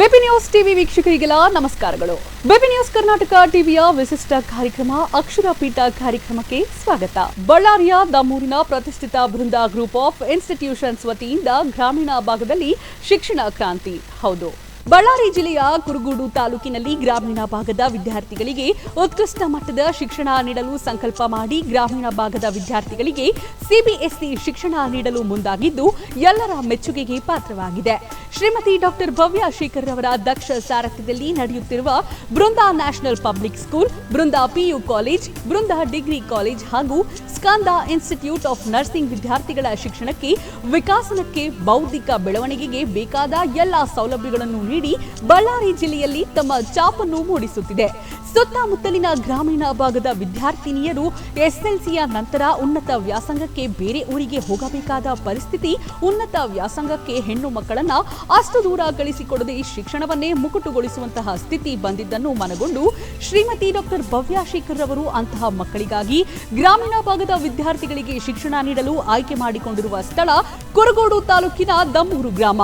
Bepi news TV ವೀಕ್ಷಕರಿಗೆಲ್ಲ ನಮಸ್ಕಾರಗಳು. BP news Karnataka ಟಿವಿಯ ವಿಶಿಷ್ಟ ಕಾರ್ಯಕ್ರಮ ಅಕ್ಷರ ಪೀಠ ಕಾರ್ಯಕ್ರಮಕ್ಕೆ ಸ್ವಾಗತ. ಬಳ್ಳಾರಿಯ ದಮ್ಮೂರಿನ ಪ್ರತಿಷ್ಠಿತ ಬೃಂದ ಗ್ರೂಪ್ ಆಫ್ ಇನ್ಸ್ಟಿಟ್ಯೂಷನ್ಸ್ ವತಿಯಿಂದ ಗ್ರಾಮೀಣ ಭಾಗದಲ್ಲಿ ಶಿಕ್ಷಣ ಕ್ರಾಂತಿ. ಹೌದು. ಬಳ್ಳಾರಿ ಜಿಲ್ಲೆಯ ಕುರುಗೂಡು ತಾಲೂಕಿನಲ್ಲಿ ಗ್ರಾಮೀಣ ಭಾಗದ ವಿದ್ಯಾರ್ಥಿಗಳಿಗೆ ಉತ್ಕೃಷ್ಟ ಮಟ್ಟದ ಶಿಕ್ಷಣ ನೀಡಲು ಸಂಕಲ್ಪ ಮಾಡಿ ಗ್ರಾಮೀಣ ಭಾಗದ ವಿದ್ಯಾರ್ಥಿಗಳಿಗೆ ಸಿಬಿಎಸ್ಇ ಶಿಕ್ಷಣ ನೀಡಲು ಮುಂದಾಗಿದ್ದು ಎಲ್ಲರ ಮೆಚ್ಚುಗೆಗೆ ಪಾತ್ರವಾಗಿದೆ. ಶ್ರೀಮತಿ ಡಾಕ್ಟರ್ ಭವ್ಯ ಶೇಖರ್ ಅವರ ದಕ್ಷ ಸಾರಥ್ಯದಲ್ಲಿ ನಡೆಯುತ್ತಿರುವ Brinda national public school, Brinda PU college, Brinda degree college ಹಾಗೂ ಸ್ಕಂದ ಇನ್ಸ್ಟಿಟ್ಯೂಟ್ ಆಫ್ ನರ್ಸಿಂಗ್ ವಿದ್ಯಾರ್ಥಿಗಳ ಶಿಕ್ಷಣಕ್ಕೆ ವಿಕಾಸನಕ್ಕೆ ಬೌದ್ಧಿಕ ಬೆಳವಣಿಗೆಗೆ ಬೇಕಾದ ಎಲ್ಲ ಸೌಲಭ್ಯಗಳನ್ನು ನೀಡಿ ಬಳ್ಳಾರಿ ಜಿಲ್ಲೆಯಲ್ಲಿ ತಮ್ಮ ಚಾಪನ್ನು ಮೂಡಿಸುತ್ತಿದೆ. ಸುತ್ತಮುತ್ತಲಿನ ಗ್ರಾಮೀಣ ಭಾಗದ ವಿದ್ಯಾರ್ಥಿನಿಯರು ಎಸ್ಎಲ್ಸಿಯ ನಂತರ ಉನ್ನತ ವ್ಯಾಸಂಗಕ್ಕೆ ಬೇರೆ ಊರಿಗೆ ಹೋಗಬೇಕಾದ ಪರಿಸ್ಥಿತಿ ಉನ್ನತ ವ್ಯಾಸಂಗಕ್ಕೆ ಹೆಣ್ಣು ಮಕ್ಕಳನ್ನ ಅಷ್ಟು ದೂರ ಕಳಿಸಿಕೊಡದೆ ಶಿಕ್ಷಣವನ್ನೇ ಮುಕುಟುಗೊಳಿಸುವಂತಹ ಸ್ಥಿತಿ ಬಂದಿದ್ದನ್ನು ಮನಗೊಂಡು ಶ್ರೀಮತಿ ಡಾಕ್ಟರ್ ಭವ್ಯ ಶೇಖರ್ ಅವರು ಅಂತಹ ಮಕ್ಕಳಿಗಾಗಿ ಗ್ರಾಮೀಣ ಭಾಗದ ವಿದ್ಯಾರ್ಥಿಗಳಿಗೆ ಶಿಕ್ಷಣ ನೀಡಲು ಆಯ್ಕೆ ಮಾಡಿಕೊಂಡಿರುವ ಸ್ಥಳ ಕುರುಗೋಡು ತಾಲೂಕಿನ ದಮ್ಮೂರು ಗ್ರಾಮ.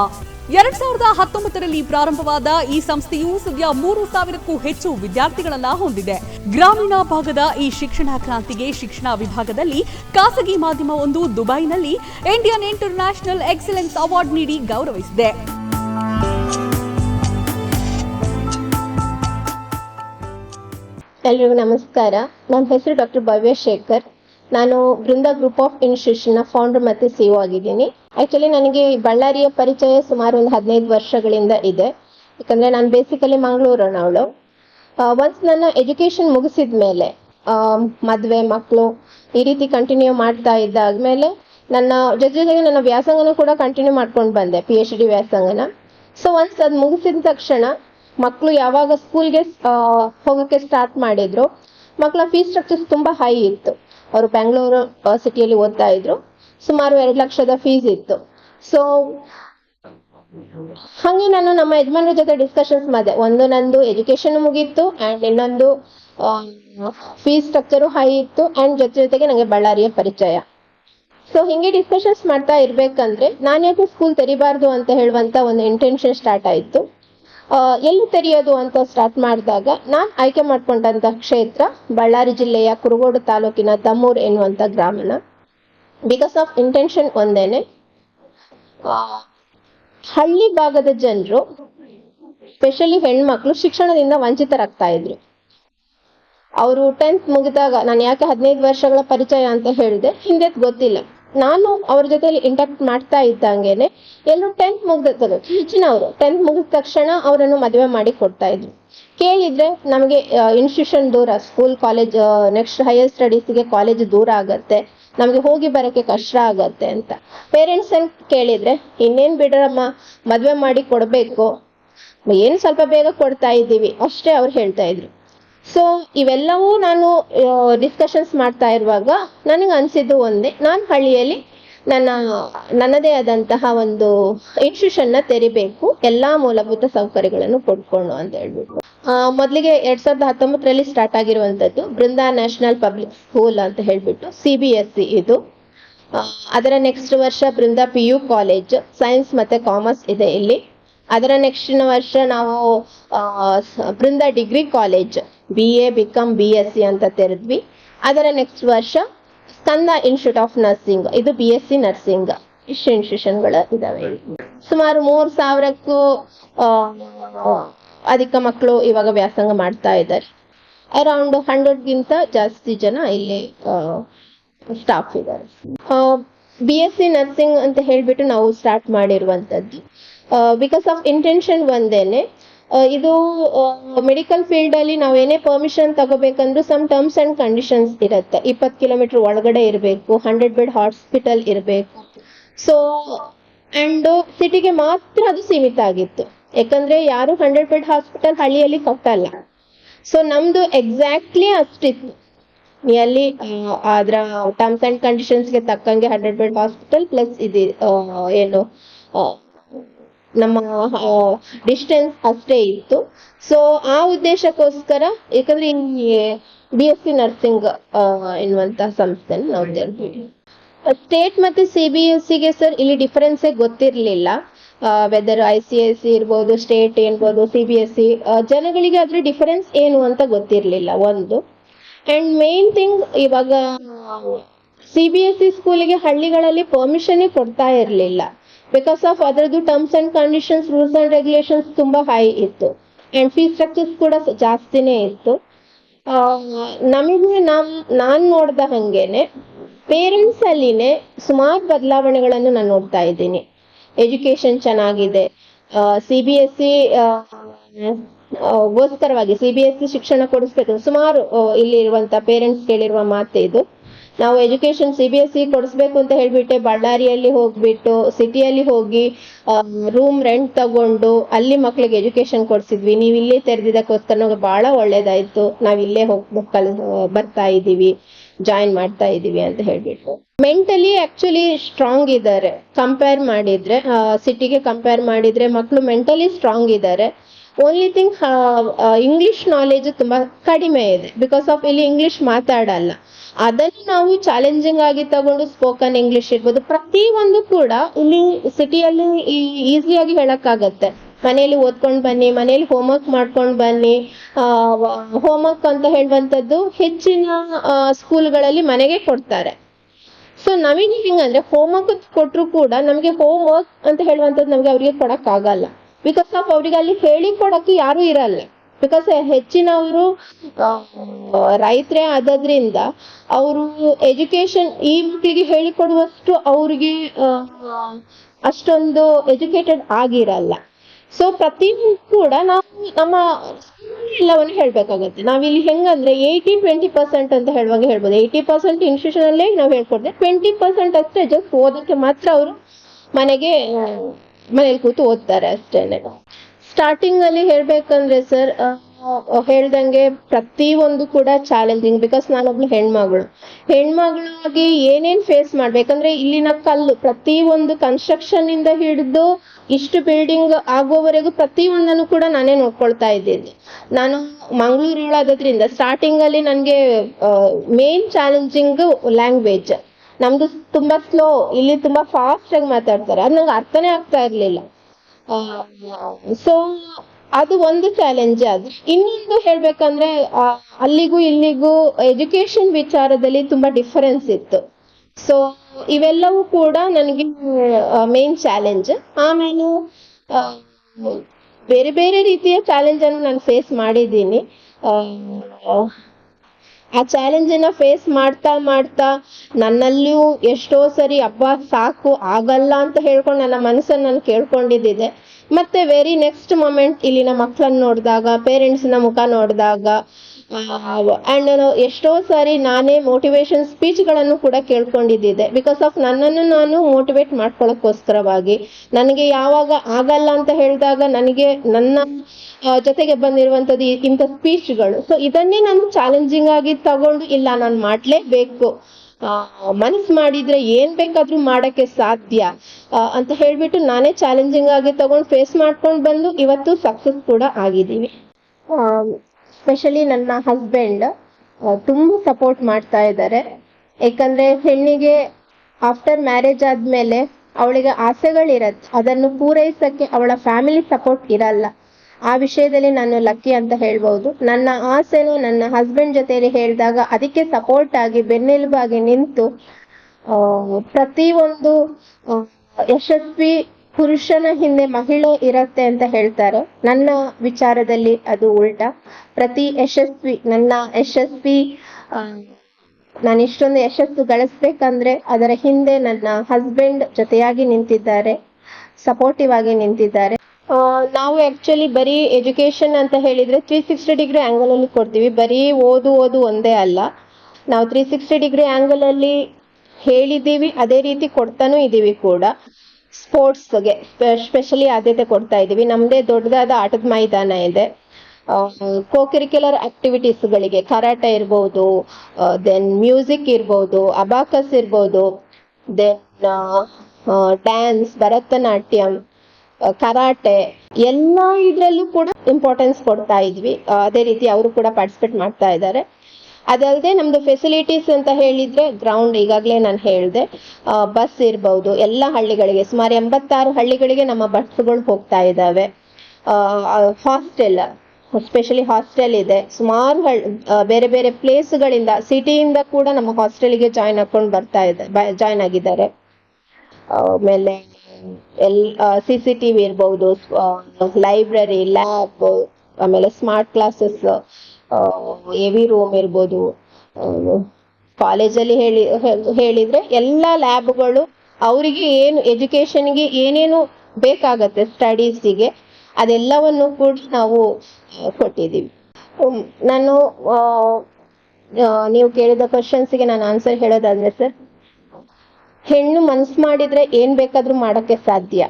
ಎರಡ್ ಸಾವಿರದ ಹತ್ತೊಂಬತ್ತರಲ್ಲಿ ಪ್ರಾರಂಭವಾದ ಈ ಸಂಸ್ಥೆಯು ಸದ್ಯ ಮೂರು ಸಾವಿರಕ್ಕೂ ಹೆಚ್ಚು ವಿದ್ಯಾರ್ಥಿಗಳನ್ನ ಹೊಂದಿದೆ. ಗ್ರಾಮೀಣ ಭಾಗದ ಈ ಶಿಕ್ಷಣ ಕ್ರಾಂತಿಗೆ ಶಿಕ್ಷಣ ವಿಭಾಗದಲ್ಲಿ ಖಾಸಗಿ ಮಾಧ್ಯಮವೊಂದು ದುಬೈನಲ್ಲಿ Indian international excellence award ನೀಡಿ ಗೌರವಿಸಿದೆ. ಎಲ್ರಿಗೂ ನಮಸ್ಕಾರ. ನನ್ನ ಹೆಸರು ಡಾಕ್ಟರ್ ಭವ್ಯ ಶೇಖರ್. ನಾನು ಬೃಂದ ಗ್ರೂಪ್ ಆಫ್ ಇನ್ಸ್ಟಿಟ್ಯೂಷನ್ನ ಫೌಂಡರ್ ಮತ್ತೆ ಸಿ ಆಗಿದ್ದೀನಿ. ಆ್ಯಕ್ಚುಲಿ ನನಗೆ ಬಳ್ಳಾರಿಯ ಪರಿಚಯ ಸುಮಾರು ಒಂದು ಹದಿನೈದು ವರ್ಷಗಳಿಂದ ಇದೆ. ಯಾಕಂದ್ರೆ ನಾನು ಬೇಸಿಕಲಿ ಮಂಗಳೂರನವಳು. ಒನ್ಸ್ ನನ್ನ ಎಜುಕೇಷನ್ ಮುಗಿಸಿದ ಮೇಲೆ ಮದುವೆ ಮಕ್ಕಳು ಈ ರೀತಿ ಕಂಟಿನ್ಯೂ ಮಾಡ್ತಾ ಇದ್ದಾದ್ಮೇಲೆ ನನ್ನ ಜೊತೆ ಜೊತೆಗೆ ನನ್ನ ವ್ಯಾಸಂಗನ ಕೂಡ ಕಂಟಿನ್ಯೂ ಮಾಡ್ಕೊಂಡು ಬಂದೆ ಪಿ ಎಚ್ ಡಿ ವ್ಯಾಸಂಗನ. ಸೊ ಒನ್ಸ್ ಅದು ಮುಗಿಸಿದ ತಕ್ಷಣ ಮಕ್ಕಳು ಯಾವಾಗ ಸ್ಕೂಲ್ಗೆ ಹೋಗೋಕ್ಕೆ ಸ್ಟಾರ್ಟ್ ಮಾಡಿದ್ರು ಮಕ್ಕಳ ಫೀಸ್ ಸ್ಟ್ರಕ್ಚರ್ಸ್ ತುಂಬ ಹೈ ಇತ್ತು. ಅವರು ಬೆಂಗಳೂರು ಸಿಟಿಯಲ್ಲಿ ಓದ್ತಾ ಇದ್ರು. ಸುಮಾರು ಎರಡು ಲಕ್ಷದ ಫೀಸ್ ಇತ್ತು. ಸೊ ಹಾಗೆ ನಾನು ನಮ್ಮ ಯಜಮಾನ್ರ ಜೊತೆ ಡಿಸ್ಕಷನ್ಸ್ ಮಾಡಿದೆ. ಒಂದು ನಂದು ಎಜುಕೇಶನ್ ಮುಗೀತು ಅಂಡ್ ಇನ್ನೊಂದು ಫೀಸ್ ಸ್ಟ್ರಕ್ಚರು ಹೈ ಇತ್ತು ಅಂಡ್ ಜೊತೆ ಜೊತೆಗೆ ನನಗೆ ಬಳ್ಳಾರಿಯ ಪರಿಚಯ. ಸೊ ಹಿಂಗೆ ಡಿಸ್ಕಷನ್ಸ್ ಮಾಡ್ತಾ ಇರ್ಬೇಕಂದ್ರೆ ನಾನು ಯಾಕೆ ಸ್ಕೂಲ್ ತೆರಿಬಾರ್ದು ಅಂತ ಹೇಳುವಂತ ಒಂದು ಇಂಟೆನ್ಷನ್ ಸ್ಟಾರ್ಟ್ ಆಯಿತು. ಎಲ್ಲಿ ತೆರೆಯೋದು ಅಂತ ಸ್ಟಾರ್ಟ್ ಮಾಡಿದಾಗ ನಾನು ಆಯ್ಕೆ ಮಾಡ್ಕೊಂಡಂತ ಕ್ಷೇತ್ರ ಬಳ್ಳಾರಿ ಜಿಲ್ಲೆಯ ಕುರುಗೋಡು ತಾಲೂಕಿನ ದಮ್ಮೂರ್ ಎನ್ನುವಂಥ ಗ್ರಾಮನ. ಬಿಕಾಸ್ ಆಫ್ ಇಂಟೆನ್ಷನ್ ಒಂದೇನೆ ಹಳ್ಳಿ ಭಾಗದ ಜನರು ಸ್ಪೆಷಲಿ ಹೆಣ್ಮಕ್ಳು ಶಿಕ್ಷಣದಿಂದ ವಂಚಿತರಾಗ್ತಾ ಇದ್ರು. ಅವರು ಟೆಂತ್ ಮುಗಿದಾಗ ನಾನು ಯಾಕೆ ಹದಿನೈದು ವರ್ಷಗಳ ಪರಿಚಯ ಅಂತ ಹೇಳಿದೆ, ಹಿಂದೆ ಗೊತ್ತಿಲ್ಲ. ನಾನು ಅವ್ರ ಜೊತೆಲಿ ಇಂಟ್ಯಾಕ್ಟ್ ಮಾಡ್ತಾ ಇದ್ದಂಗೆನೆ ಎಲ್ಲರೂ ಟೆಂತ್ ಮುಗ್ದ ಹೆಚ್ಚಿನವರು ಟೆಂತ್ ಮುಗಿದ ತಕ್ಷಣ ಅವರನ್ನು ಮದುವೆ ಮಾಡಿ ಕೊಡ್ತಾ ಇದ್ರು. ಕೇಳಿದ್ರೆ ನಮಗೆ ಇನ್ಸ್ಟಿಟ್ಯೂಷನ್ ದೂರ ಸ್ಕೂಲ್ ಕಾಲೇಜ್ ನೆಕ್ಸ್ಟ್ ಹೈಯರ್ ಸ್ಟಡೀಸ್ಗೆ ಕಾಲೇಜ್ ದೂರ ಆಗತ್ತೆ, ನಮಗೆ ಹೋಗಿ ಬರೋಕ್ಕೆ ಕಷ್ಟ ಆಗತ್ತೆ ಅಂತ. ಪೇರೆಂಟ್ಸ್ ಅನ್ ಕೇಳಿದ್ರೆ, ಇನ್ನೇನ್ ಬಿಡ್ರಮ್ಮ, ಮದುವೆ ಮಾಡಿ ಕೊಡಬೇಕು. ಏನು ಸ್ವಲ್ಪ ಬೇಗ ಕೊಡ್ತಾ ಇದ್ದೀವಿ, ಅಷ್ಟೇ ಅವ್ರು ಹೇಳ್ತಾ ಇದ್ರು. ಸೊ ಇವೆಲ್ಲವೂ ನಾನು ಡಿಸ್ಕಷನ್ಸ್ ಮಾಡ್ತಾ ಇರುವಾಗ ನನಗೆ ಅನಿಸಿದ್ದು ಒಂದೇ. ನಾನು ಹಳ್ಳಿಯಲ್ಲಿ ನನ್ನ, ನನ್ನದೇ ಆದಂತಹ ಒಂದು ಇನ್ಸ್ಟಿಟ್ಯೂಷನ್ನ ತೆರಿಬೇಕು, ಎಲ್ಲಾ ಮೂಲಭೂತ ಸೌಕರ್ಯಗಳನ್ನು ಕೊಡ್ಕೊಂಡು ಅಂತ ಹೇಳ್ಬಿಟ್ಟು. ಮೊದಲಿಗೆ ಎರಡ್ ಸಾವಿರದ ಹತ್ತೊಂಬತ್ತರಲ್ಲಿ ಸ್ಟಾರ್ಟ್ ಆಗಿರುವಂತದ್ದು ಬೃಂದಾ ನ್ಯಾಷನಲ್ ಪಬ್ಲಿಕ್ ಸ್ಕೂಲ್ ಅಂತ ಹೇಳ್ಬಿಟ್ಟು ಸಿ ಬಿ ಎಸ್ ಸಿ ಇದು. ಅದರ ನೆಕ್ಸ್ಟ್ ವರ್ಷ Brinda P U college science ಮತ್ತೆ ಕಾಮರ್ಸ್ ಇದೆ ಇಲ್ಲಿ. ಅದರ ನೆಕ್ಸ್ಟ್ ವರ್ಷ ನಾವು Brinda degree college B A B com B S C ಅಂತ ತೆರೆದ್ವಿ. ಅದರ ನೆಕ್ಸ್ಟ್ ವರ್ಷ ಸ್ಕಂದ ಇನ್ಸ್ಟಿಟ್ಯೂಟ್ ಆಫ್ ನರ್ಸಿಂಗ್ ಇದು ಬಿ ಎಸ್ ಸಿ ನರ್ಸಿಂಗ್ ಇಷ್ಟು ಇನ್ಸ್ಟಿಟ್ಯೂಷನ್ಗಳು ಇದಾವೆ. ಸುಮಾರು ಮೂರು ಸಾವಿರಕ್ಕೂ ಅಧಿಕ ಮಕ್ಕಳು ಇವಾಗ ವ್ಯಾಸಂಗ ಮಾಡ್ತಾ ಇದ್ದಾರೆ. ಅರೌಂಡ್ ಹಂಡ್ರೆಡ್ಗಿಂತ ಜಾಸ್ತಿ ಜನ ಇಲ್ಲಿ ಸ್ಟಾಫ್ ಇದ್ದಾರೆ. ಬಿ ಎಸ್ ಸಿ ನರ್ಸಿಂಗ್ ಅಂತ ಹೇಳ್ಬಿಟ್ಟು ನಾವು ಸ್ಟಾರ್ಟ್ ಮಾಡಿರುವಂಥದ್ದು ಬಿಕಾಸ್ ಆಫ್ ಇಂಟೆನ್ಷನ್ ಒಂದೇನೆ ಇದು ಮೆಡಿಕಲ್ ಫೀಲ್ಡ್ ಅಲ್ಲಿ ನಾವು ಏನೇ ಪರ್ಮಿಷನ್ ತಗೋಬೇಕಂದ್ರೂ ಸಮ್ ಟರ್ಮ್ಸ್ ಅಂಡ್ ಕಂಡೀಷನ್ಸ್ ಇರುತ್ತೆ. ಇಪ್ಪತ್ತು ಕಿಲೋಮೀಟರ್ ಒಳಗಡೆ ಇರಬೇಕು ಹಂಡ್ರೆಡ್ ಬೆಡ್ ಹಾಸ್ಪಿಟಲ್ ಇರಬೇಕು. ಸೊ ಅಂಡ್ ಸಿಟಿಗೆ ಮಾತ್ರ ಅದು ಸೀಮಿತ ಆಗಿತ್ತು. ಯಾಕಂದ್ರೆ ಯಾರು ಹಂಡ್ರೆಡ್ ಬೆಡ್ ಹಾಸ್ಪಿಟಲ್ ಹಳ್ಳಿಯಲ್ಲಿ ಕೊಟ್ಟಲ್ಲ. ಸೊ ನಮ್ದು ಎಕ್ಸಾಕ್ಟ್ಲಿ ಅಷ್ಟಿತ್ತು. ಅಲ್ಲಿ ಅದರ ಟರ್ಮ್ಸ್ ಅಂಡ್ ಕಂಡೀಷನ್ಸ್ಗೆ ತಕ್ಕಂಗೆ ಹಂಡ್ರೆಡ್ ಬೆಡ್ ಹಾಸ್ಪಿಟಲ್ ಪ್ಲಸ್ ಇದು ಏನು ನಮ್ಮ ಡಿಸ್ಟೆನ್ಸ್ ಅಷ್ಟೇ ಇತ್ತು. ಸೊ ಆ ಉದ್ದೇಶಕ್ಕೋಸ್ಕರ ಯಾಕಂದ್ರೆ ಬಿ ಎಸ್ ಸಿ ನರ್ಸಿಂಗ್ ಎನ್ನುವಂತಹ ಸಂಸ್ಥೆನ ನಾವು ಸ್ಟೇಟ್ ಮತ್ತೆ ಸಿ ಬಿ ಎಸ್ ಸಿಗೆ ಸರ್ ಇಲ್ಲಿ ಡಿಫರೆನ್ಸ್ ಗೊತ್ತಿರಲಿಲ್ಲ. Whether I C S C ಇರ್ಬೋದು ಸ್ಟೇಟ್ ಇರ್ಬೋದು ಸಿ ಬಿ ಎಸ್ ಸಿ ಜನಗಳಿಗೆ ಅದ್ರ ಡಿಫರೆನ್ಸ್ ಏನು ಅಂತ ಗೊತ್ತಿರಲಿಲ್ಲ, ಒಂದು. ಅಂಡ್ ಮೇನ್ ಥಿಂಗ್ ಇವಾಗ ಸಿ ಬಿ ಎಸ್ ಸಿ ಸ್ಕೂಲಿಗೆ ಹಳ್ಳಿಗಳಲ್ಲಿ ಪರ್ಮಿಷನ್ ಕೊಡ್ತಾ ಇರಲಿಲ್ಲ. ಬಿಕಾಸ್ ಆಫ್ ಅದರದ್ದು terms and conditions rules and regulations ತುಂಬಾ ಹೈ ಇತ್ತು ಅಂಡ್ ಫೀಸ್ ಸ್ಟ್ರಕ್ಚರ್ಸ್ ಕೂಡ ಜಾಸ್ತಿನೇ ಇತ್ತು ನಮಗೆ ನಮ್ ನಾನು ನೋಡ್ದ ಹಂಗೇನೆ ಪೇರೆಂಟ್ಸ್ ಅಲ್ಲಿನೇ ಸುಮಾರು ಬದಲಾವಣೆಗಳನ್ನು ನಾನು ನೋಡ್ತಾ ಇದ್ದೀನಿ ಎಜುಕೇಶನ್ ಚೆನ್ನಾಗಿದೆ ಸಿ ಬಿ ಎಸ್ ಸಿ ಗೋಸ್ಕರವಾಗಿ ಸಿ ಬಿ ಎಸ್ ಸಿ ಶಿಕ್ಷಣ ಕೊಡಿಸ್ಬೇಕು ಸುಮಾರು ಆ, ಇಲ್ಲಿ ಇರುವಂತ ಪೇರೆಂಟ್ಸ್ ಕೇಳಿರುವ ಮಾತು ಇದು ನಾವು education C B S C ಕೊಡಿಸ್ಬೇಕು ಅಂತ ಹೇಳ್ಬಿಟ್ಟೆ ಬಳ್ಳಾರಿಯಲ್ಲಿ ಹೋಗ್ಬಿಟ್ಟು ಸಿಟಿಯಲ್ಲಿ ಹೋಗಿ ರೂಮ್ ರೆಂಟ್ ತಗೊಂಡು ಅಲ್ಲಿ ಮಕ್ಳಿಗೆ ಎಜುಕೇಶನ್ ಕೊಡಿಸಿದ್ವಿ. ನೀವು ಇಲ್ಲೇ ತೆರೆದಿದ್ದಕ್ಕೋಸ್ಕರ ನಮ್ಗೆ ಬಹಳ ಒಳ್ಳೇದಾಯ್ತು. ನಾವ್ ಇಲ್ಲೇ ಹೋಗ್ ಕಲ್ ಬರ್ತಾ ಇದೀವಿ ಜಾಯಿನ್ ಮಾಡ್ತಾ ಇದೀವಿ ಅಂತ ಹೇಳ್ಬಿಟ್ಟು. ಮೆಂಟಲಿ ಆಕ್ಚುಲಿ ಸ್ಟ್ರಾಂಗ್ ಇದ್ದಾರೆ ಕಂಪೇರ್ ಮಾಡಿದ್ರೆ ಸಿಟಿಗೆ ಕಂಪೇರ್ ಮಾಡಿದ್ರೆ ಮಕ್ಕಳು ಮೆಂಟಲಿ ಸ್ಟ್ರಾಂಗ್ ಇದ್ದಾರೆ ಓನ್ಲಿ ಥಿಂಗ್ ಇಂಗ್ಲಿಷ್ ನಾಲೆಜ್ ತುಂಬಾ ಕಡಿಮೆ ಇದೆ. ಬಿಕಾಸ್ ಆಫ್ ಇಲ್ಲಿ ಇಂಗ್ಲಿಷ್ ಮಾತಾಡಲ್ಲ. ಅದನ್ನು ನಾವು ಚಾಲೆಂಜಿಂಗ್ ಆಗಿ ತಗೊಂಡು ಸ್ಪೋಕನ್ ಇಂಗ್ಲಿಷ್ ಇರ್ಬೋದು. ಪ್ರತಿ ಒಂದು ಕೂಡ ಇಲ್ಲಿ ಸಿಟಿಯಲ್ಲಿ ಈಸಿಯಾಗಿ ಹೇಳಕ್ಕಾಗತ್ತೆ. ಮನೆಯಲ್ಲಿ ಓದ್ಕೊಂಡು ಬನ್ನಿ, ಮನೆಯಲ್ಲಿ ಹೋಮ್ವರ್ಕ್ ಮಾಡ್ಕೊಂಡು ಬನ್ನಿ. ಹೋಮ್ವರ್ಕ್ ಅಂತ ಹೇಳುವಂಥದ್ದು ಹೆಚ್ಚಿನ ಸ್ಕೂಲ್ಗಳಲ್ಲಿ ಮನೆಗೆ ಕೊಡ್ತಾರೆ. ಸೊ ನಮಗೆ ಹೆಂಗಂದ್ರೆ ಹೋಮ್ವರ್ಕ್ ಕೊಟ್ಟರು ಕೂಡ ನಮಗೆ ಹೋಮ್ ವರ್ಕ್ ಅಂತ ಹೇಳುವಂಥದ್ದು ನಮಗೆ ಅವರಿಗೆ ಕೊಡೋಕ್ಕಾಗಲ್ಲ. ಬಿಕಾಸ್ ಆಫ್ ಅವ್ರಿಗೆ ಅಲ್ಲಿ ಹೇಳಿ ಕೊಡಕ್ಕೆ ಯಾರು ಇರಲ್ಲ. ಬಿಕಾಸ್ ಹೆಚ್ಚಿನವರು ರೈತರೇ ಆದದ್ರಿಂದ ಅವರು ಎಜುಕೇಶನ್ ಈ ಮಕ್ಕಳಿಗೆ ಹೇಳಿಕೊಡುವಷ್ಟು ಅವ್ರಿಗೆ ಅಷ್ಟೊಂದು ಎಜುಕೇಟೆಡ್ ಆಗಿರಲ್ಲ. ಸೊ ಪ್ರತಿ ಕೂಡ ನಾವು ನಮ್ಮ ಎಲ್ಲವನ್ನು ಹೇಳ್ಬೇಕಾಗತ್ತೆ. ನಾವಿಲ್ಲಿ ಹೆಂಗಂದ್ರೆ ಏಯ್ಟೀನ್ ಟ್ವೆಂಟಿ ಪರ್ಸೆಂಟ್ ಅಂತ ಹೇಳುವಾಗ ಹೇಳ್ಬೋದು. ಏಯ್ಟಿ ಪರ್ಸೆಂಟ್ ಇನ್ಸ್ಟಿಟ್ಯೂಷನ್ ಅಲ್ಲೇ ನಾವು ಹೇಳ್ಕೊಡ್ತೇವೆ ಟ್ವೆಂಟಿ ಪರ್ಸೆಂಟ್ ಅಷ್ಟೇ ಜಸ್ಟ್ ಓದಕ್ಕೆ ಮಾತ್ರ ಅವರು ಮನೆಗೆ ಮನೇಲಿ ಕೂತು ಓದ್ತಾರೆ ಅಷ್ಟೇನೆ. ಸ್ಟಾರ್ಟಿಂಗ್ ಅಲ್ಲಿ ಹೇಳ್ಬೇಕಂದ್ರೆ ಸರ್ ಹೇಳ್ದಂಗೆ ಪ್ರತಿ ಒಂದು ಕೂಡ ಚಾಲೆಂಜಿಂಗ್ ಬಿಕಾಸ್ ನಾನೊಬ್ಳು ಹೆಣ್ಮಗಳು. ಹೆಣ್ಮಗಳಾಗಿ ಏನೇನ್ ಫೇಸ್ ಮಾಡ್ಬೇಕಂದ್ರೆ ಇಲ್ಲಿನ ಕಲ್ಲು ಪ್ರತಿ ಒಂದು ಕನ್ಸ್ಟ್ರಕ್ಷನ್ ಇಂದ ಹಿಡಿದು ಇಷ್ಟು ಬಿಲ್ಡಿಂಗ್ ಆಗೋವರೆಗೂ ಪ್ರತಿ ಒಂದನ್ನು ಕೂಡ ನಾನೇ ನೋಡ್ಕೊಳ್ತಾ ಇದ್ದೀನಿ. ನಾನು ಮಂಗಳೂರೊಳಾದ್ರಿಂದ ಸ್ಟಾರ್ಟಿಂಗ್ ಅಲ್ಲಿ ನನಗೆ ಮೇನ್ ಚಾಲೆಂಜಿಂಗ್ ಲ್ಯಾಂಗ್ವೇಜ್ ನಮ್ದು ತುಂಬಾ ಸ್ಲೋ ಇಲ್ಲಿ ತುಂಬಾ ಫಾಸ್ಟ್ ಆಗಿ ಮಾತಾಡ್ತಾರೆ. ಅದು ನಂಗೆ ಅರ್ಥನೇ ಆಗ್ತಾ ಇರ್ಲಿಲ್ಲ. ಸೊ ಅದು ಒಂದು ಚಾಲೆಂಜ್ ಅದು. ಇನ್ನೊಂದು ಹೇಳ್ಬೇಕಂದ್ರೆ ಅಲ್ಲಿಗೂ ಇಲ್ಲಿಗೂ ಎಜುಕೇಶನ್ ವಿಚಾರದಲ್ಲಿ ತುಂಬಾ ಡಿಫರೆನ್ಸ್ ಇತ್ತು. ಸೊ ಇವೆಲ್ಲವೂ ಕೂಡ ನನಗೆ ಮೇನ್ ಚಾಲೆಂಜ್ ಆಮೇಲೆ ಬೇರೆ ಬೇರೆ ರೀತಿಯ ಚಾಲೆಂಜ್ ಅನ್ನು ನಾನು ಫೇಸ್ ಮಾಡಿದ್ದೀನಿ. ಆ, ಚಾಲೆಂಜನ್ನ ಫೇಸ್ ಮಾಡ್ತಾ ಮಾಡ್ತಾ ನನ್ನಲ್ಲಿಯೂ ಎಷ್ಟೋ ಸರಿ ಅಪ್ಪ ಸಾಕು ಆಗಲ್ಲ ಅಂತ ಹೇಳ್ಕೊಂಡು ನನ್ನ ಮನಸ್ಸನ್ನು ನಾನು ಕೇಳ್ಕೊಂಡಿದ್ದಿದೆ ಮತ್ತೆ ವೆರಿ ನೆಕ್ಸ್ಟ್ ಮೊಮೆಂಟ್ ಇಲ್ಲಿನ ಮಕ್ಕಳನ್ನ ನೋಡಿದಾಗ ನ ಮುಖ ನೋಡಿದಾಗ ಅಂಡ್ ಎಷ್ಟೋ ಸಾರಿ ನಾನೇ ಮೋಟಿವೇಶನ್ ಸ್ಪೀಚ್ಗಳನ್ನು ಕೂಡ ಕೇಳ್ಕೊಂಡಿದ್ದೆ ಬಿಕಾಸ್ ಆಫ್ ನನ್ನನ್ನು ನಾನು ಮೋಟಿವೇಟ್ ಮಾಡ್ಕೊಳ್ಳೋಕ್ಕೋಸ್ಕರವಾಗಿ ನನಗೆ ಯಾವಾಗ ಆಗಲ್ಲ ಅಂತ ಹೇಳಿದಾಗ ನನಗೆ ನನ್ನ ಜೊತೆಗೆ ಬಂದಿರುವಂತದ್ದು ಈ- ಇಂಥ ಸ್ಪೀಚ್ಗಳು ಸೊ ಇದನ್ನೇ ನಾನು ಚಾಲೆಂಜಿಂಗ್ ಆಗಿ ತಗೊಂಡು ಇಲ್ಲ, ನಾನು ಮಾಡ್ಲೇಬೇಕು. ಮನಸ್ಸು ಮಾಡಿದ್ರೆ ಏನ್ ಬೇಕಾದ್ರೂ ಮಾಡಕ್ಕೆ ಸಾಧ್ಯ ಅಂತ ಹೇಳ್ಬಿಟ್ಟು ನಾನೇ ಚಾಲೆಂಜಿಂಗ್ ಆಗಿ ತಗೊಂಡು ಫೇಸ್ ಮಾಡ್ಕೊಂಡು ಬಂದು ಇವತ್ತು ಸಕ್ಸಸ್ ಕೂಡ ಆಗಿದ್ದೀವಿ. ಸ್ಪೆಷಲಿ ನನ್ನ ಹಸ್ಬೆಂಡ್ ತುಂಬಾ ಸಪೋರ್ಟ್ ಮಾಡ್ತಾ ಇದ್ದಾರೆ. ಯಾಕಂದ್ರೆ ಹೆಣ್ಣಿಗೆ ಆಫ್ಟರ್ ಮ್ಯಾರೇಜ್ ಆದ್ಮೇಲೆ ಅವಳಿಗೆ ಆಸೆಗಳಿರತ್ತೆ ಅದನ್ನು ಪೂರೈಸಕ್ಕೆ ಅವಳ ಫ್ಯಾಮಿಲಿ ಸಪೋರ್ಟ್ ಇರಲ್ಲ. ಆ ವಿಷಯದಲ್ಲಿ ನಾನು ಲಕ್ಕಿ ಅಂತ ಹೇಳ್ಬಹುದು ನನ್ನ ಆಸೆನು ನನ್ನ ಹಸ್ಬೆಂಡ್ ಜೊತೆಯಲ್ಲಿ ಹೇಳಿದಾಗ ಅದಕ್ಕೆ ಸಪೋರ್ಟ್ ಆಗಿ ಬೆನ್ನೆಲುಬಾಗಿ ನಿಂತು ಪ್ರತಿ ಪ್ರತಿಯೊಂದು ಯಶಸ್ವಿ ಪುರುಷನ ಹಿಂದೆ ಮಹಿಳೆ ಇರತ್ತೆ ಅಂತ ಹೇಳ್ತಾರೆ. ನನ್ನ ವಿಚಾರದಲ್ಲಿ ಅದು ಉಲ್ಟಾ. ಪ್ರತಿ ಯಶಸ್ವಿ, ನನ್ನ ಯಶಸ್ವಿ ನಾನು ಇಷ್ಟೊಂದು ಯಶಸ್ಸು ಗಳಿಸ್ಬೇಕಂದ್ರೆ ಅದರ ಹಿಂದೆ ನನ್ನ ಹಸ್ಬೆಂಡ್ ಜೊತೆಯಾಗಿ ನಿಂತಿದ್ದಾರೆ ಸಪೋರ್ಟಿವ್ ಆಗಿ ನಿಂತಿದ್ದಾರೆ. ನಾವು ಆಕ್ಚುಲಿ ಬರೀ ಎಜುಕೇಶನ್ ಅಂತ ಹೇಳಿದ್ರೆ ತ್ರೀ ಸಿಕ್ಸ್ಟಿ ಡಿಗ್ರಿ ಆಂಗಲ್ ಅಲ್ಲಿ ಕೊಡ್ತೀವಿ. ಬರೀ ಓದು ಓದು ಒಂದೇ ಅಲ್ಲ. ನಾವು ತ್ರೀ ಸಿಕ್ಸ್ಟಿ ಡಿಗ್ರಿ ಆಂಗಲ್ ಅಲ್ಲಿ ಹೇಳಿದ್ದೀವಿ, ಅದೇ ರೀತಿ ಕೊಡ್ತಾನೂ ಇದ್ದೀವಿ ಕೂಡ. ಸ್ಪೋರ್ಟ್ಸ್ಗೆ ಸ್ಪೆಷಲಿ ಆದ್ಯತೆ ಕೊಡ್ತಾ ಇದ್ದೀವಿ. ನಮ್ಮದೇ ದೊಡ್ಡದಾದ ಆಟದ ಮೈದಾನ ಇದೆ. ಕೋಕರಿಕ್ಯುಲರ್ ಆಕ್ಟಿವಿಟೀಸ್ಗಳಿಗೆ ಕರಾಟೆ ಇರ್ಬೋದು ದೆನ್ ಮ್ಯೂಸಿಕ್ ಇರ್ಬೋದು ಅಬಾಕಸ್ ಇರ್ಬೋದು ದೆನ್ ಡ್ಯಾನ್ಸ್ ಭರತನಾಟ್ಯಂ ಕರಾಟೆ, ಎಲ್ಲ ಇದ್ರಲ್ಲೂ ಕೂಡ ಇಂಪಾರ್ಟೆನ್ಸ್ ಕೊಡ್ತಾ ಇದ್ವಿ. ಅದೇ ರೀತಿ ಅವರು ಕೂಡ ಪಾರ್ಟಿಸಿಪೇಟ್ ಮಾಡ್ತಾ ಇದ್ದಾರೆ. ಅದಲ್ಲದೆ ನಮ್ದು ಫೆಸಿಲಿಟೀಸ್ ಅಂತ ಹೇಳಿದ್ರೆ ಗ್ರೌಂಡ್ ಈಗಾಗಲೇ ನಾನು ಹೇಳಿದೆ. ಬಸ್ ಇರ್ಬೋದು, ಎಲ್ಲ ಹಳ್ಳಿಗಳಿಗೆ, ಸುಮಾರು ಎಂಬತ್ತಾರು ಹಳ್ಳಿಗಳಿಗೆ ನಮ್ಮ ಬಸ್ಗಳು ಹೋಗ್ತಾ ಇದ್ದಾವೆ. ಹಾಸ್ಟೆಲ್ ಸ್ಪೆಷಲಿ ಹಾಸ್ಟೆಲ್ ಇದೆ. ಸುಮಾರು ಬೇರೆ ಬೇರೆ ಪ್ಲೇಸ್ಗಳಿಂದ ಸಿಟಿಯಿಂದ ಕೂಡ ನಮ್ಮ ಹಾಸ್ಟೆಲ್ಗೆ ಜಾಯ್ನ್ ಹಾಕೊಂಡು ಬರ್ತಾ ಇದ್ದಾರೆ ಜಾಯ್ನ್ ಆಗಿದ್ದಾರೆ. ಆಮೇಲೆ L C C T V ಇರ್ಬೋದು ಲೈಬ್ರರಿ ಲ್ಯಾಬ್ ಆಮೇಲೆ ಸ್ಮಾರ್ಟ್ ಕ್ಲಾಸಸ್ ಎವಿ ರೂಮ್ ಇರ್ಬೋದು ಕಾಲೇಜಲ್ಲಿ ಹೇಳಿ ಹೇಳಿದ್ರೆ ಎಲ್ಲ ಲ್ಯಾಬ್ಗಳು ಅವರಿಗೆ ಏನು ಎಜುಕೇಶನ್ಗೆ ಏನೇನು ಬೇಕಾಗತ್ತೆ ಸ್ಟಡೀಸಿಗೆ ಅದೆಲ್ಲವನ್ನು ಕೂಡ ನಾವು ಕೊಟ್ಟಿದ್ದೀವಿ. ನಾನು ನೀವು ಕೇಳಿದ ಕ್ವಶನ್ಸ್ಗೆ ನಾನು ಆನ್ಸರ್ ಹೇಳೋದಾದ್ರೆ ಸರ್ ಹೆಣ್ಣು ಮನ್ಸು ಮಾಡಿದ್ರೆ ಏನ್ ಬೇಕಾದ್ರೂ ಮಾಡೋಕ್ಕೆ ಸಾಧ್ಯ.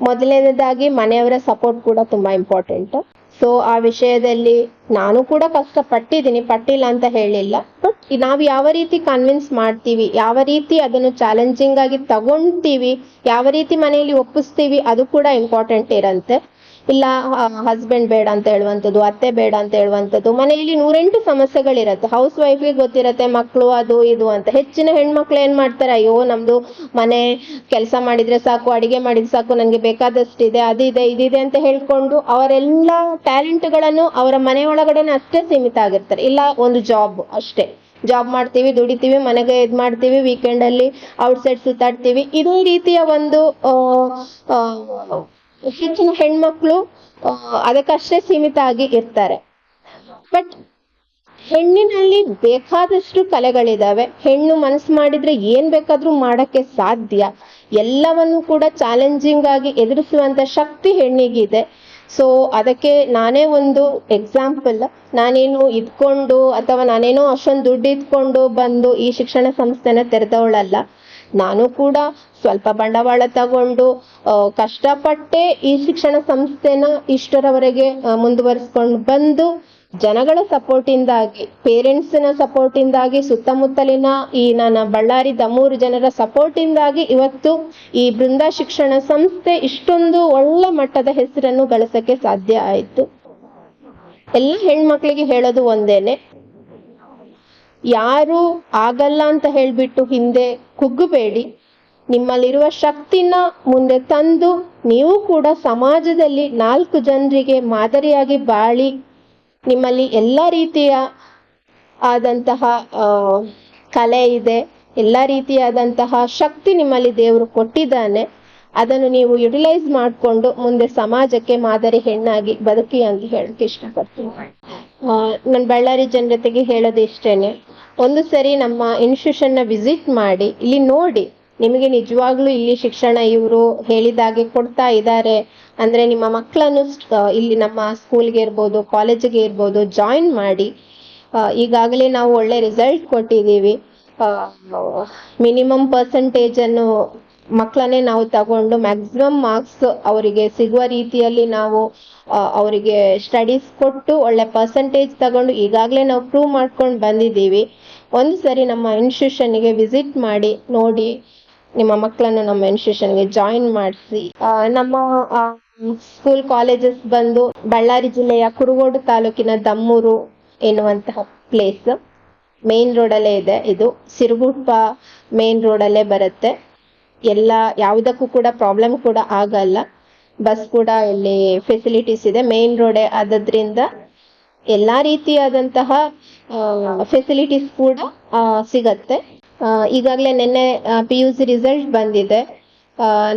ಮೊದಲನೇದಾಗಿ ಮನೆಯವರ ಸಪೋರ್ಟ್ ಕೂಡ ತುಂಬಾ ಇಂಪಾರ್ಟೆಂಟ್ ಸೊ ಆ ವಿಷಯದಲ್ಲಿ ನಾನು ಕೂಡ ಕಷ್ಟ ಪಟ್ಟಿದ್ದೀನಿ ಪಟ್ಟಿಲ್ಲ ಅಂತ ಹೇಳಿಲ್ಲ. ಬಟ್ ನಾವು ಯಾವ ರೀತಿ ಕನ್ವಿನ್ಸ್ ಮಾಡ್ತೀವಿ, ಯಾವ ರೀತಿ ಅದನ್ನು ಚಾಲೆಂಜಿಂಗ್ ಆಗಿ ತಗೊಂತೀವಿ, ಯಾವ ರೀತಿ ಮನೆಯಲ್ಲಿ ಒಪ್ಪಿಸ್ತೀವಿ, ಅದು ಕೂಡ ಇಂಪಾರ್ಟೆಂಟ್ ಇರಂತೆ ಇಲ್ಲ ಹಸ್ಬೆಂಡ್ ಬೇಡ ಅಂತ ಹೇಳುವಂಥದ್ದು, ಅತ್ತೆ ಬೇಡ ಅಂತ ಹೇಳುವಂಥದ್ದು, ಮನೆಯಲ್ಲಿ ನೂರೆಂಟು ಸಮಸ್ಯೆಗಳಿರತ್ತೆ. ಹೌಸ್ ವೈಫ್ಗೆ ಗೊತ್ತಿರತ್ತೆ ಮಕ್ಕಳು ಅದು ಇದು ಅಂತ. ಹೆಚ್ಚಿನ ಹೆಣ್ಮಕ್ಳು ಏನ್ ಮಾಡ್ತಾರೆ, ಅಯ್ಯೋ, ನಮ್ದು ಮನೆ ಕೆಲಸ ಮಾಡಿದ್ರೆ ಸಾಕು, ಅಡಿಗೆ ಮಾಡಿದ್ರೆ ಸಾಕು ನನಗೆ ಬೇಕಾದಷ್ಟಿದೆ, ಅದಿದೆ, ಇದಿದೆ ಅಂತ ಹೇಳ್ಕೊಂಡು ಅವರೆಲ್ಲ ಟ್ಯಾಲೆಂಟ್ಗಳನ್ನು ಅವರ ಮನೆಯೊಳಗಡೆನೆ ಅಷ್ಟೇ ಸೀಮಿತ ಆಗಿರ್ತಾರೆ. ಇಲ್ಲ, ಒಂದು ಜಾಬ್ ಅಷ್ಟೇ. ಜಾಬ್ ಮಾಡ್ತೀವಿ, ದುಡಿತೀವಿ, ಮನೆಗೆ ಇದ್ ಮಾಡ್ತೀವಿ ವೀಕೆಂಡ್ ಅಲ್ಲಿ ಔಟ್ಸೈಡ್ ಸುತ್ತಾಡ್ತೀವಿ. ಇದೇ ರೀತಿಯ ಒಂದು ಹೆಚ್ಚಿನ ಹೆಣ್ಮಕ್ಳು ಅದಕ್ಕಷ್ಟೇ ಸೀಮಿತ ಆಗಿ ಇರ್ತಾರೆ. ಬಟ್ ಹೆಣ್ಣಿನಲ್ಲಿ ಬೇಕಾದಷ್ಟು ಕಲೆಗಳಿದಾವೆ. ಹೆಣ್ಣು ಮನಸ್ಸು ಮಾಡಿದ್ರೆ ಏನ್ ಬೇಕಾದ್ರೂ ಮಾಡಕ್ಕೆ ಸಾಧ್ಯ. ಎಲ್ಲವನ್ನು ಕೂಡ ಚಾಲೆಂಜಿಂಗ್ ಆಗಿ ಎದುರಿಸುವಂತ ಶಕ್ತಿ ಹೆಣ್ಣಿಗಿದೆ. ಸೊ ಅದಕ್ಕೆ ನಾನೇ ಒಂದು ಎಕ್ಸಾಂಪಲ್ ನಾನೇನು ಇದ್ಕೊಂಡು ಅಥವಾ ನಾನೇನೋ ಅಷ್ಟೊಂದು ದುಡ್ಡು ಇದ್ಕೊಂಡು ಬಂದು ಈ ಶಿಕ್ಷಣ ಸಂಸ್ಥೆನ ತೆರೆದವಳಲ್ಲ. ನಾನು ಕೂಡ ಸ್ವಲ್ಪ ಬಂಡವಾಳ ತಗೊಂಡು ಕಷ್ಟಪಟ್ಟೆ ಈ ಶಿಕ್ಷಣ ಸಂಸ್ಥೆನ ಇಷ್ಟರವರೆಗೆ ಮುಂದುವರಿಸ್ಕೊಂಡು ಬಂದು ಜನಗಳ ಸಪೋರ್ಟಿಂದಾಗಿ, ಪೇರೆಂಟ್ಸ್ನ ಸಪೋರ್ಟಿಂದಾಗಿ, ಸುತ್ತಮುತ್ತಲಿನ ಈ ನನ್ನ ಬಳ್ಳಾರಿ ದಮೂರು ಜನರ ಸಪೋರ್ಟಿಂದಾಗಿ ಇವತ್ತು ಈ ಬೃಂದ ಶಿಕ್ಷಣ ಸಂಸ್ಥೆ ಇಷ್ಟೊಂದು ಒಳ್ಳೆ ಮಟ್ಟದ ಹೆಸರನ್ನು ಗಳಿಸಕ್ಕೆ ಸಾಧ್ಯ ಆಯಿತು. ಎಲ್ಲ ಹೆಣ್ಮಕ್ಳಿಗೆ ಹೇಳೋದು ಒಂದೇನೆ. ಯಾರು ಆಗಲ್ಲ ಅಂತ ಹೇಳ್ಬಿಟ್ಟು ಹಿಂದೆ ಕುಗ್ಗಬೇಡಿ. ನಿಮ್ಮಲ್ಲಿರುವ ಶಕ್ತಿನ ಮುಂದೆ ತಂದು ನೀವು ಕೂಡ ಸಮಾಜದಲ್ಲಿ ನಾಲ್ಕು ಜನರಿಗೆ ಮಾದರಿಯಾಗಿ ಬಾಳಿ. ನಿಮ್ಮಲ್ಲಿ ಎಲ್ಲ ರೀತಿಯ ಆದಂತಹ ಕಲೆ ಇದೆ. ಎಲ್ಲ ರೀತಿಯಾದಂತಹ ಶಕ್ತಿ ನಿಮ್ಮಲ್ಲಿ ದೇವರು ಕೊಟ್ಟಿದ್ದಾನೆ. ಅದನ್ನು ನೀವು ಯುಟಿಲೈಸ್ ಮಾಡಿಕೊಂಡು ಮುಂದೆ ಸಮಾಜಕ್ಕೆ ಮಾದರಿ ಹೆಣ್ಣಾಗಿ ಬದುಕಿ ಅಂತ ಹೇಳಕ್ಕೆ ಇಷ್ಟಪಡ್ತೀನಿ. ನನ್ನ ಬಳ್ಳಾರಿ ಜನರತೆಗೆ ಹೇಳೋದು ಇಷ್ಟೇನೆ. ಒಂದು ಸರಿ ನಮ್ಮ ಇನ್ಸ್ಟಿಟ್ಯೂಷನ್ನ ವಿಸಿಟ್ ಮಾಡಿ, ಇಲ್ಲಿ ನೋಡಿ, ನಿಮಗೆ ನಿಜವಾಗ್ಲೂ ಇಲ್ಲಿ ಶಿಕ್ಷಣ ಇವರು ಹೇಳಿದಾಗೆ ಕೊಡ್ತಾ ಇದ್ದಾರೆ. ಅಂದ್ರೆ ನಿಮ್ಮ ಮಕ್ಕಳನ್ನು ಇಲ್ಲಿ ನಮ್ಮ ಸ್ಕೂಲ್ಗೆ ಇರ್ಬೋದು ಕಾಲೇಜಿಗೆ ಇರ್ಬೋದು ಜಾಯಿನ್ ಮಾಡಿ ಈಗಾಗಲೇ ನಾವು ಒಳ್ಳೆ ರಿಸಲ್ಟ್ ಕೊಟ್ಟಿದ್ದೀವಿ. ಮಿನಿಮಮ್ ಪರ್ಸೆಂಟೇಜ್ ಅನ್ನು ಮಕ್ಕಳನ್ನೇ ನಾವು ತಗೊಂಡು ಮ್ಯಾಕ್ಸಿಮಮ್ ಮಾರ್ಕ್ಸ್ ಅವರಿಗೆ ಸಿಗುವ ರೀತಿಯಲ್ಲಿ ನಾವು ಅವರಿಗೆ ಸ್ಟಡೀಸ್ ಕೊಟ್ಟು ಒಳ್ಳೆ ಪರ್ಸೆಂಟೇಜ್ ತಗೊಂಡು ಈಗಾಗಲೇ ನಾವು ಪ್ರೂವ್ ಮಾಡ್ಕೊಂಡು ಬಂದಿದ್ದೀವಿ. ಒಂದು ಸರಿ ನಮ್ಮ ಇನ್ಸ್ಟಿಟ್ಯೂಷನ್ಗೆ ವಿಸಿಟ್ ಮಾಡಿ, ನೋಡಿ ನಿಮ್ಮ ಮಕ್ಕಳನ್ನು ನಮ್ಮ ಇನ್ಸ್ಟಿಟ್ಯೂಷನ್ಗೆ ಜಾಯಿನ್ ಮಾಡಿಸಿ. ನಮ್ಮ ಸ್ಕೂಲ್ ಕಾಲೇಜಸ್ ಬಂದು ಬಳ್ಳಾರಿ ಜಿಲ್ಲೆಯ ಕುರುಗೋಡು ತಾಲೂಕಿನ ದಮ್ಮೂರು ಎನ್ನುವಂತಹ ಪ್ಲೇಸ್ ಮೇನ್ ರೋಡಲ್ಲೇ ಇದೆ. ಇದು ಸಿರುಗುಪ್ಪ ಮೇನ್ ರೋಡಲ್ಲೇ ಬರುತ್ತೆ. ಎಲ್ಲ ಯಾವುದಕ್ಕೂ ಕೂಡ ಪ್ರಾಬ್ಲಮ್ ಕೂಡ ಆಗಲ್ಲ. ಬಸ್ ಕೂಡ ಇಲ್ಲಿ ಫೆಸಿಲಿಟೀಸ್ ಇದೆ. ಮೇನ್ ರೋಡೇ ಆದದ್ರಿಂದ ಎಲ್ಲಾ ರೀತಿಯಾದಂತಹ ಫೆಸಿಲಿಟೀಸ್ ಕೂಡ ಸಿಗತ್ತೆ. ಈಗಾಗಲೇ ನಿನ್ನೆ ಪಿ ಯು ಸಿ ರಿಸಲ್ಟ್ ಬಂದಿದೆ.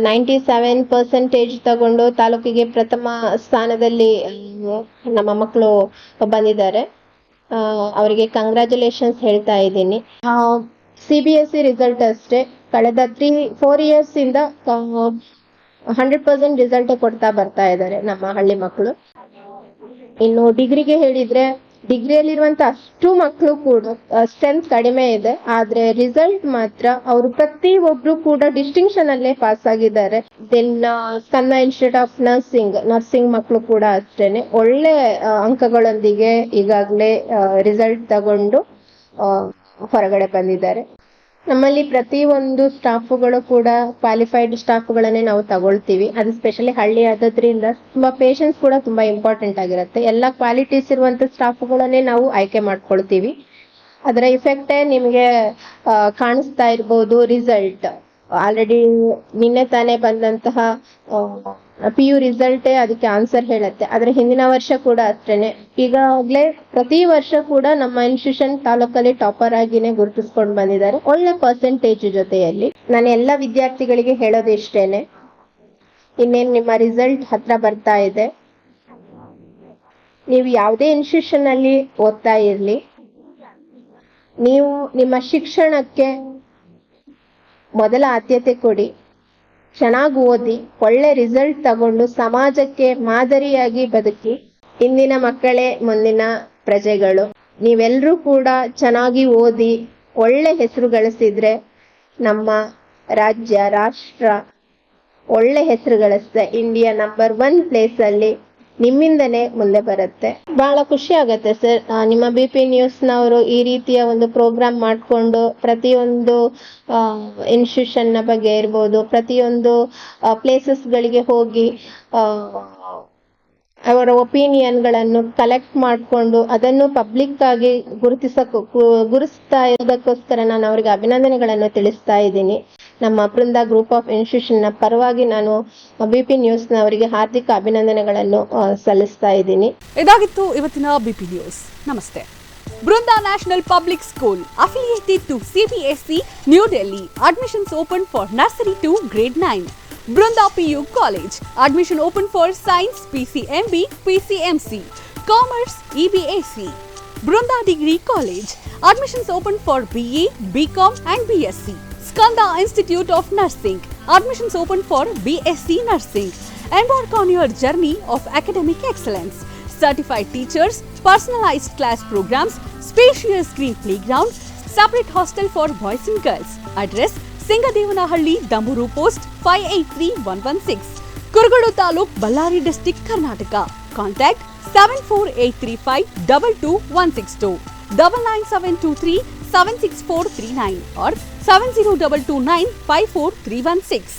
ನೈಂಟಿ ಸೆವೆನ್ ಪರ್ಸೆಂಟೇಜ್ ತಗೊಂಡು ತಾಲೂಕಿಗೆ ಪ್ರಥಮ ಸ್ಥಾನದಲ್ಲಿ ನಮ್ಮ ಮಕ್ಕಳು ಬಂದಿದ್ದಾರೆ. ಅವರಿಗೆ ಕಂಗ್ರ್ಯಾಚುಲೇಷನ್ಸ್ ಹೇಳ್ತಾ ಇದ್ದೀನಿ. ಸಿ ಬಿ ಎಸ್ ರಿಸಲ್ಟ್ ಅಷ್ಟೇ. ಕಳೆದ ತ್ರೀ ಫೋರ್ ಇಯರ್ಸ್ ಇಂದ ಹಂಡ್ರೆಡ್ ಪರ್ಸೆಂಟ್ ರಿಸಲ್ಟ್ ಕೊಡ್ತಾ ಬರ್ತಾ ಇದ್ದಾರೆ ನಮ್ಮ ಹಳ್ಳಿ ಮಕ್ಕಳು. ಇನ್ನು ಡಿಗ್ರಿಗೆ ಹೇಳಿದ್ರೆ ಡಿಗ್ರಿಯಲ್ಲಿರುವಂತ ಅಷ್ಟು ಮಕ್ಕಳು ಕೂಡ ಸ್ಟ್ರೆಂತ್ ಕಡಿಮೆ ಇದೆ. ಆದ್ರೆ ರಿಸಲ್ಟ್ ಮಾತ್ರ ಅವರು ಪ್ರತಿ ಒಬ್ರು ಕೂಡ ಡಿಸ್ಟಿಂಕ್ಷನ್ ಅಲ್ಲೇ ಪಾಸ್ ಆಗಿದ್ದಾರೆ. Then Sanna institute of nursing nursing ಮಕ್ಕಳು ಕೂಡ ಅಷ್ಟೇನೆ. ಒಳ್ಳೆ ಅಂಕಗಳೊಂದಿಗೆ ಈಗಾಗಲೇ ರಿಸಲ್ಟ್ ತಗೊಂಡು ಹೊರಗಡೆ ಬಂದಿದ್ದಾರೆ. ನಮ್ಮಲ್ಲಿ ಪ್ರತಿ ಒಂದು ಸ್ಟಾಫುಗಳು ಕೂಡ ಕ್ವಾಲಿಫೈಡ್ ಸ್ಟಾಫ್ಗಳನ್ನೇ ನಾವು ತಗೊಳ್ತೀವಿ. ಅದು ಸ್ಪೆಷಲಿ ಹಳ್ಳಿ ಆದದ್ರಿಂದ ತುಂಬಾ ಪೇಷನ್ಸ್ ಕೂಡ ತುಂಬಾ ಇಂಪಾರ್ಟೆಂಟ್ ಆಗಿರುತ್ತೆ. ಎಲ್ಲ ಕ್ವಾಲಿಟೀಸ್ ಇರುವಂತ ಸ್ಟಾಫ್ಗಳನ್ನೇ ನಾವು ಆಯ್ಕೆ ಮಾಡ್ಕೊಳ್ತೀವಿ. ಅದರ ಇಫೆಕ್ಟೇ ನಿಮಗೆ ಕಾಣಿಸ್ತಾ ಇರ್ಬೋದು ರಿಸಲ್ಟ್ ಆಲ್ರೆಡಿ ನಿನ್ನೆ ತಾನೇ ಬಂದಂತಹ ಪಿ ಯು ರಿಸಲ್ಟೇ ಅದಕ್ಕೆ ಆನ್ಸರ್ ಹೇಳುತ್ತೆ. ಆದ್ರೆ ಹಿಂದಿನ ವರ್ಷ ಕೂಡ ಅಷ್ಟೇನೆ. ಈಗಾಗ್ಲೇ ಪ್ರತಿ ವರ್ಷ ಕೂಡ ನಮ್ಮ ಇನ್ಸ್ಟಿಟ್ಯೂಷನ್ ತಾಲೂಕಲ್ಲಿ ಟಾಪರ್ ಆಗಿನೇ ಗುರುತಿಸ್ಕೊಂಡು ಬಂದಿದ್ದಾರೆ. ಒಳ್ಳೆ ಪರ್ಸೆಂಟೇಜ್ ಜೊತೆಯಲ್ಲಿ. ನಾನು ಎಲ್ಲ ವಿದ್ಯಾರ್ಥಿಗಳಿಗೆ ಹೇಳೋದು ಇಷ್ಟೇನೆ. ಇನ್ನೇನು ನಿಮ್ಮ ರಿಸಲ್ಟ್ ಹತ್ರ ಬರ್ತಾ ಇದೆ. ನೀವು ಯಾವುದೇ ಇನ್ಸ್ಟಿಟ್ಯೂಷನ್ ಅಲ್ಲಿ ಓದ್ತಾ ಇರಲಿ. ನೀವು ನಿಮ್ಮ ಶಿಕ್ಷಣಕ್ಕೆ ಮೊದಲ ಆದ್ಯತೆ ಕೊಡಿ. ಚೆನ್ನಾಗಿ ಓದಿ, ಒಳ್ಳೆ ರಿಸಲ್ಟ್ ತಗೊಂಡು ಸಮಾಜಕ್ಕೆ ಮಾದರಿಯಾಗಿ ಬದುಕಿ, ಇಂದಿನ ಮಕ್ಕಳೇ ಮುಂದಿನ ಪ್ರಜೆಗಳು. ನೀವೆಲ್ಲರೂ ಕೂಡ ಚೆನ್ನಾಗಿ ಓದಿ, ಒಳ್ಳೆ ಹೆಸರು ಗಳಿಸಿದ್ರೆ ನಮ್ಮ ರಾಜ್ಯ, ರಾಷ್ಟ್ರ ಒಳ್ಳೆ ಹೆಸರು ಗಳಿಸುತ್ತೆ. ಇಂಡಿಯಾ ನಂಬರ್ ಒನ್ ಪ್ಲೇಸ್ ಅಲ್ಲಿ ನಿಮ್ಮಿಂದನೇ ಮುಂದೆ ಬರುತ್ತೆ. ಬಹಳ ಖುಷಿ ಆಗತ್ತೆ ಸರ್. ನಿಮ್ಮ ಬಿ ಪಿ ನ್ಯೂಸ್ನವರು ಈ ರೀತಿಯ ಒಂದು ಪ್ರೋಗ್ರಾಮ್ ಮಾಡಿಕೊಂಡು ಪ್ರತಿಯೊಂದು ಇನ್ಸ್ಟಿಟ್ಯೂಷನ್ನ ಬಗ್ಗೆ ಇರ್ಬೋದು, ಪ್ರತಿಯೊಂದು ಪ್ಲೇಸಸ್ಗಳಿಗೆ ಹೋಗಿ ಅವರ ಒಪಿನಿಯನ್ಗಳನ್ನು ಕಲೆಕ್ಟ್ ಮಾಡಿಕೊಂಡು ಅದನ್ನು ಪಬ್ಲಿಕ್ ಆಗಿ ಗುರುತಿಸಕ್ಕೂ ಗುರುತಿಸ್ತಾ ಇರೋದಕ್ಕೋಸ್ಕರ ನಾನು ಅವರಿಗೆ ಅಭಿನಂದನೆಗಳನ್ನು ತಿಳಿಸ್ತಾ ಇದ್ದೀನಿ. ನಮ್ಮ ಬೃಂದ ಗ್ರೂಪ್ ಆಫ್ ಇನ್ಸ್ಟಿಟ್ಯೂಷನ್ನ ಪರವಾಗಿ ನಾನು ಬಿ ಪಿ ನ್ಯೂಸ್ನವರಿಗೆ ಹಾರ್ದಿಕ ಅಭಿನಂದನೆಗಳನ್ನು ಸಲ್ಲಿಸ್ತಾ ಇದ್ದೀನಿ. ಇದಾಗಿತ್ತು ಇವತ್ತಿನ ಬಿಪಿ ನ್ಯೂಸ್ ನಮಸ್ತೆ. Brinda national public school affiliated to CBSE New Delhi admissions open for nursery to grade nine Brinda PU college admission open for science PCMB PCMC commerce EBAC Brinda degree college admissions open for BA BCom and BSc Skanda Institute of Nursing. Admissions open for BSc Nursing. Embark on your journey of academic excellence. Certified teachers, personalized class programs, spacious green playground, separate hostel for boys and girls. Address Singadevanahalli, Damburu Post 583116. Kurgudu Taluk, Ballari District, Karnataka. Contact 74835 22162 99723 76439 or seven zero double two nine five four three one six